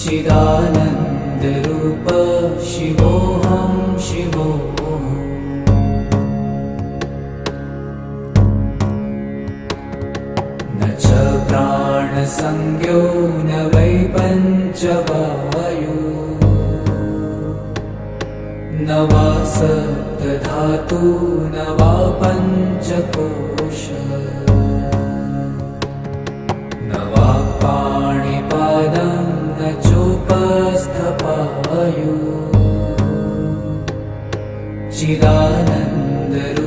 चिदानन्दरूप शिवोऽहं शिवोऽहम् न च प्राणसंज्ञो न वै पञ्चवायु। न वा सप्तधातु न वा पञ्चकोश Chidanandaru